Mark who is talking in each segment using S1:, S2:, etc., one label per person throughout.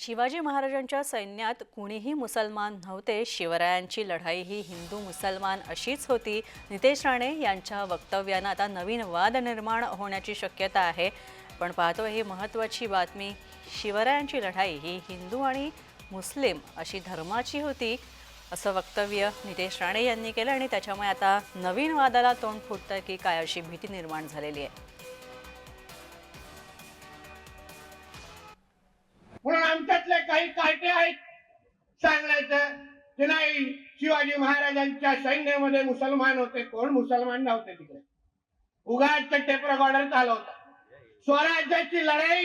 S1: शिवाजी महाराजांच्या सैन्यात कुणीही मुसलमान नव्हते. शिवरायांची लढाई ही हिंदू मुसलमान अशीच होती. नितेश राणे यांच्या वक्तव्यानं आता नवीन वाद निर्माण होण्याची शक्यता आहे. पण पाहतो ही महत्त्वाची बातमी. शिवरायांची लढाई ही हिंदू आणि मुस्लिम अशी धर्माची होती असं वक्तव्य नितेश राणे यांनी केलं आणि त्याच्यामुळे आता नवीन वादाला तोंड फुटतं की काय अशी भीती निर्माण झालेली आहे.
S2: काही पार्ट्या आहेत. सांगायचं की नाही शिवाजी महाराजांच्या सैन्यामध्ये मुसलमान होते. कोण मुसलमान नव्हते तिकडे? उगाच टेप रेकॉर्डर चालवता स्वराज्याची लढाई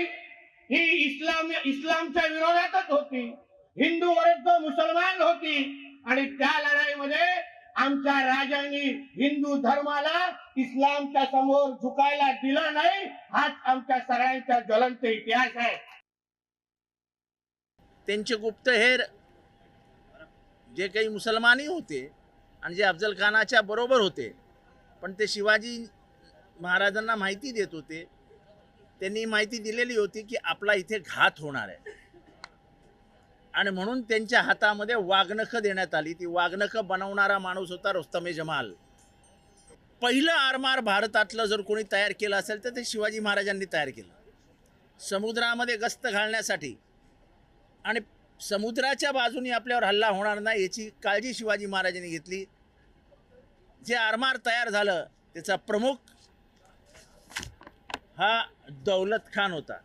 S2: ही इस्लाम इस्लामच्या विरोधातच होती. हिंदू विरुद्ध मुसलमान होती. आणि त्या लढाईमध्ये आमच्या राजांनी हिंदू धर्माला इस्लामच्या समोर झुकायला दिलं नाही. हाच आमच्या सगळ्यांचा ज्वलंत इतिहास आहे.
S3: त्यांचे गुप्तहेर जे काही मुसलमानही होते आणि जे अफजल खानाच्या बरोबर होते पण ते शिवाजी महाराजांना माहिती देत होते. त्यांनी माहिती दिलेली होती की आपला इथे घात होणार आहे. आणि म्हणून त्यांच्या हातामध्ये वाघनखं देण्यात आली. ती वाघनखं बनवणारा माणूस होता रुस्तमे जमाल. पहिलं आरमार भारतातलं जर कोणी तयार केलं असेल तर ते शिवाजी महाराजांनी तयार केलं. समुद्रामध्ये गस्त घालण्यासाठी आणि समुद्राच्या बाजूने आपल्यावर हल्ला होणार नाही याची काळजी शिवाजी महाराजांनी घेतली. जे आरमार तयार झालं त्याचा प्रमुख हा दौलत खान होता.